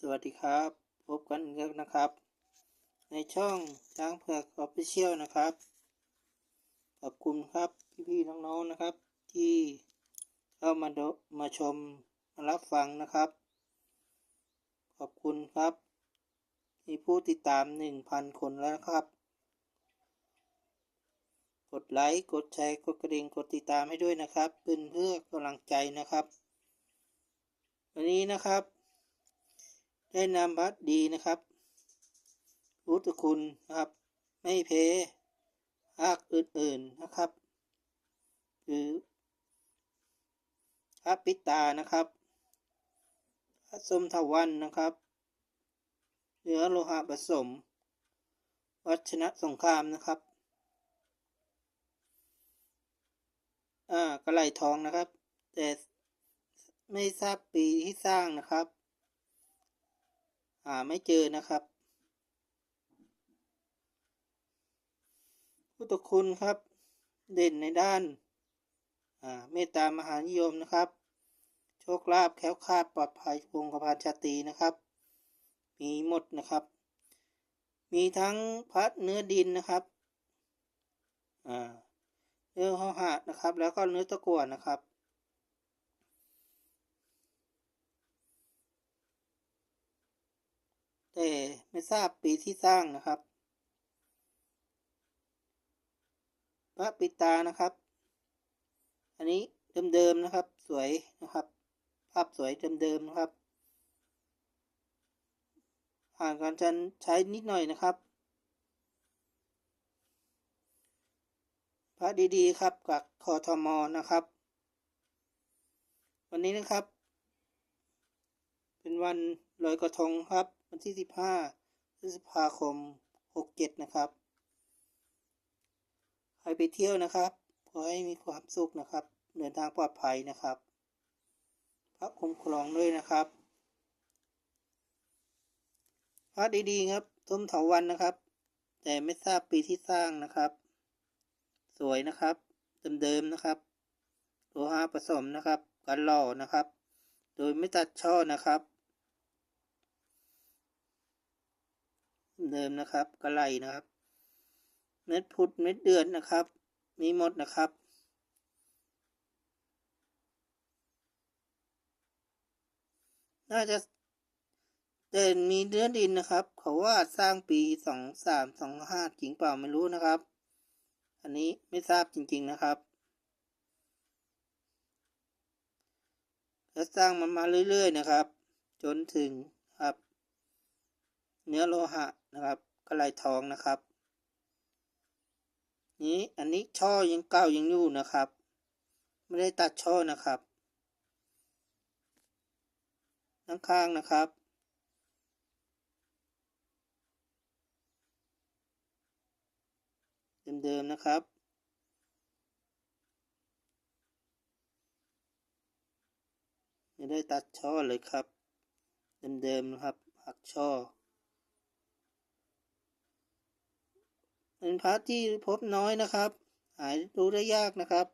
สวัสดีครับ พบกันอีกแล้วนะครับ ในช่องช้างเผือกออฟฟิเชียลนะครับ ขอบคุณครับพี่ๆน้องๆนะครับ ที่เข้ามาดูมาชมมารับฟังนะครับ ขอบคุณครับ มีผู้ติดตามหนึ่งพันคนแล้วนะครับ กดไลค์ กดแชร์ กดกระดิ่ง กดติดตามให้ด้วยนะครับ เป็นเพื่อกำลังใจนะครับ วันนี้นะครับ ได้นำบัตรดีนะครับรู้ตคุณนะครับ ไม่เพภาคอื่นๆนะครับ คือพระปิตานะครับพระสมทวันนะครับเนื้อโลหะผสม วัชนะสงครามนะครับอ่ากระไหลทองนะครับ แต่ไม่ทราบปีที่สร้างนะครับ หาไม่เจอนะครับ พุทธคุณครับ เด่นในด้านอ่าเมตตามหานิยมนะครับ โชคลาภแค้วคาดปลอดภัยวงศ์พานชาตรีนะครับ มีหมดนะครับ มีทั้งพัดเนื้อดินนะครับอ่าเนื้อห่อหะนะครับ แล้วก็เนื้อตะกั่วนะครับ แต่ไม่ทราบปีที่สร้างนะครับ พระปิตานะครับ อันนี้เดิมๆนะครับ สวยนะครับ ภาพสวยเดิมๆนะครับ ผ่านการใช้นิดหน่อยนะครับ พระดีๆครับกับคอทมนะครับ วันนี้นะครับ เป็นวันลอยกระทงครับ วันที่ 15พฤษภาคม 67 นะครับ ใครไปเที่ยวนะครับ ขอให้มีความสุขนะครับ เดินทางปลอดภัยนะครับพระคุ้มครองด้วยนะครับพระดีๆครับต้มเถาวันนะครับ แต่ไม่ทราบปีที่สร้างนะครับ สวยนะครับเดิมๆนะครับโลหะผสมนะครับ กันหล่อนะครับ โดยไม่ตัดช่อนะครับ เดิมนะครับกระไหลนะครับ เม็ดพุดเม็ดเดือนนะครับ มีหมดนะครับ น่าจะแต่นมีเนื้อดินนะครับ เขาว่าสร้างปีสองสามสองห้าจริงเปล่าไม่รู้นะครับ อันนี้ไม่ทราบจริง ๆนะครับแล้วสร้างมันมาเรื่อย ๆ นะครับ จนถึงครับ เนื้อโลหะ นะครับกระไหลทองนะครับ นี้อันนี้ช่อยังเก่ายังอยู่นะครับ ไม่ได้ตัดช่อนะครับข้างๆนะครับเดิมๆนะครับ ไม่ได้ตัดช่อเลยครับ เดิมๆนะครับ หักช่อ เป็นพระที่พบน้อยนะครับ หายรู้ได้ยากนะครับ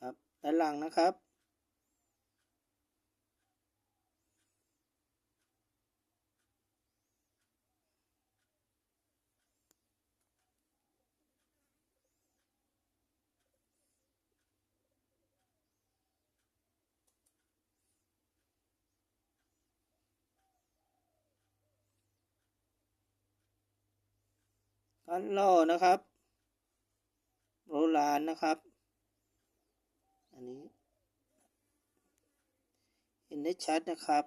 ครับด้านหลังนะครับ กันล่อนะครับโบราณนะครับ อันนี้ เห็นได้ชัดนะครับ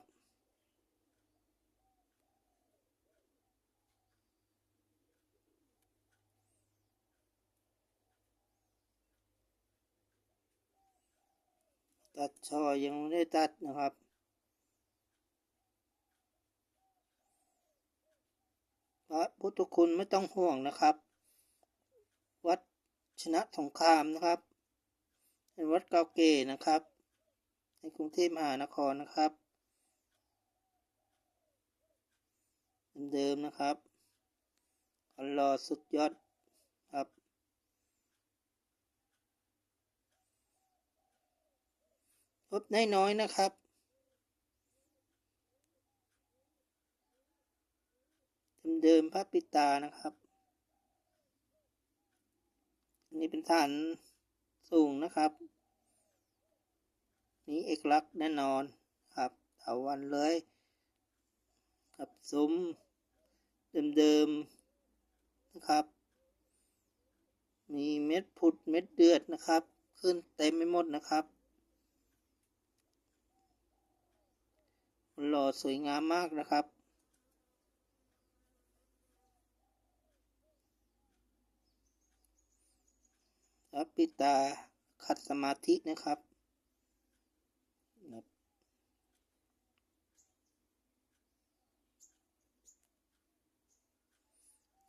ตัดช่อยังไม่ได้ตัดนะครับ ระพุทธคุณไม่ต้องห่วงนะครับ วัดชนะสงครามนะครับ เป็นวัดเก่าเก๋นะครับ ในกรุงเทพมหานครนะครับเดิมนะครับหล่อสุดยอดครับพบน้อยๆนะครับ เดิมพระปิตานะครับ อันนี้เป็นฐานสูงนะครับ นี่เอกลักษณ์แน่นอนครับเถาวันเลยกับซุ้มเดิมๆนะครับ มีเม็ดผุดเม็ดเดือดนะครับ ขึ้นเต็มไปหมดนะครับหล่อสวยงามมากนะครับ รับปิดตาขัดสมาธินะครับ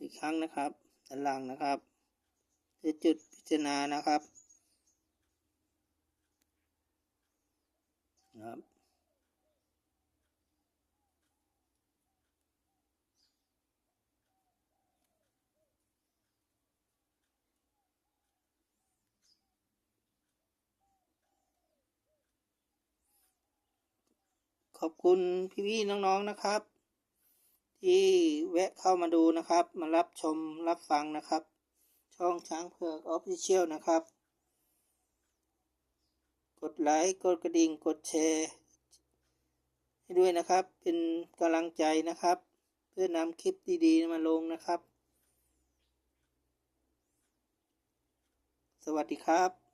อีกครั้งนะครับด้านล่างนะครับจะจุดพิจารณานะครับนะครับ ขอบคุณพี่ๆน้องๆนะครับ ที่แวะเข้ามาดูนะครับ มารับชมรับฟังนะครับ ช่องช้างเผือกออฟฟิเชียลนะครับ กดไลค์กดกระดิ่งกดแชร์ให้ด้วยนะครับ เป็นกำลังใจนะครับ เพื่อนำคลิปดีๆมาลงนะครับ สวัสดีครับ